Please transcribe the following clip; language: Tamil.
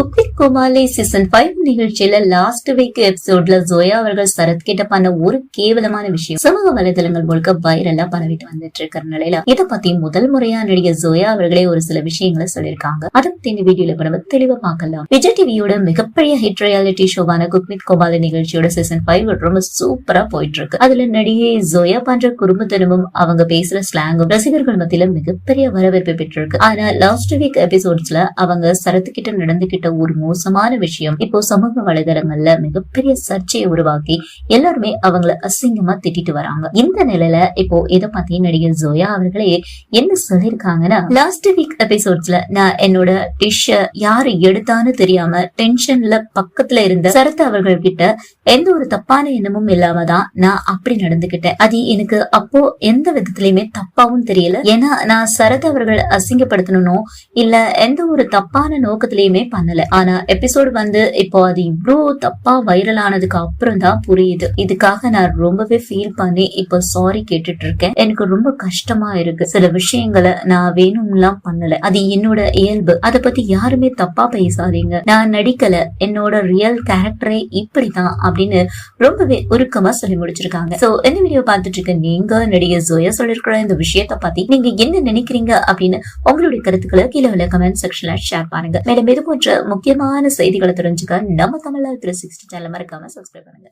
Cook with Komali season five நிகழ்ச்சியில லாஸ்ட் வீக் எபிசோட்ல ஜோயா அவர்கள் சரத் கிட்ட பண்ண ஒரு கேவலமான விஷயம். சமூக வலைதளங்கள் முழுக்க வைரலா பரவிட்டு வந்துட்டு இருக்கிற நிலையில இத பத்தி முதல் முறையா நடிகை ஜோயா அவர்களே ஒரு சில விஷயங்களை சொல்லியிருக்காங்க. அதை பத்தி இந்த வீடியோல நம்ம தெளிவா பார்க்கலாம். விஜய் டிவியோட மிகப்பெரிய ஹிட் ரியாலிட்டி ஷோவான குக்வித் கோமாளி நிகழ்ச்சியோட சீசன் ஃபைவ் ரொம்ப சூப்பரா போயிட்டு இருக்கு அதுல நடிகை ஜோயா பண்ற குறும்புத்தனமும் அவங்க பேசுற ஸ்லாங்கும் ரசிகர்கள் மத்தியில மிகப்பெரிய வரவேற்பு பெற்றிருக்கு. ஆனா லாஸ்ட் வீக் எபிசோட்ஸ்ல அவங்க சரத் கிட்ட நடந்துகிட்ட ஒரு மோசமான விஷயம். இப்போ சமூக வலைதளங்கள்ல மிகப்பெரிய சர்ச்சையை உருவாக்கி எல்லாருமே அவங்கள அசிங்கமா திட்டிட்டு வராங்க. இந்த நிலையில இப்போ இதை பத்தி நடிகர் ஜோயா அவர்களே என்ன சொல்லிருக்காங்கன்னா லாஸ்ட் வீக் எபிசோட்ஸ்ல நான் என்னோட டிஷ்ஷ யாரு எடுத்தான்னு தெரியாம டென்ஷன்ல பக்கத்துல இருந்த சரத் அவர்கள் கிட்ட எந்த ஒரு தப்பான எண்ணமும் இல்லாம தான் நான் அப்படி நடந்துகிட்டேன். அது எனக்கு அப்போ எந்த விதத்திலயுமே தப்பாவும் தெரியல. ஏன்னா நான் சரத் அவர்கள் அசிங்கப்படுத்தணும் இல்ல எந்த ஒரு தப்பான நோக்கத்திலயுமே பண்ணல. ஆனா எபிசோடு வந்து இப்போ அது இவ்வளோ தப்பா வைரல் ஆனதுக்கு அப்புறம் தான் புரியுது. இதுக்காக நான் ரொம்பவே ஃபீல் பண்ணி இப்போ சாரி கேட்டுட்டு இருக்கேன் எனக்கு ரொம்ப கஷ்டமா இருக்கு. சில விஷயங்களை நான் வேணும்லாம் பண்ணல. அது என்னோட இயல்பு. அத பத்தி யாருமே தப்பா பேசாதீங்க. நான் நடிக்கல. என்னோட ரியல் கேரக்டரே இப்படிதான் அப்படின்னு ரொம்பவே உருக்கமா சொல்லி முடிச்சிருக்காங்க. சோ இந்த வீடியோ பார்த்துட்டு இருக்க நீங்க நடிகர் ஜோயா சொல்லிருக்கிற இந்த விஷயத்த பத்தி நீங்க என்ன நினைக்கிறீங்க அப்படின்னு உங்களுடைய கருத்துக்களை கீழே உள்ள கமெண்ட் செக்ஷன்ல ஷேர் பண்ணுங்க. மேலும் இது போன்ற முக்கியமான செய்திகளை தெரிஞ்சுக்க நம்ம தமிழ்நாடு த்ரீ சிக்ஸ்டி சேனல் மறக்காம சப்ஸ்கிரைப் பண்ணுங்க.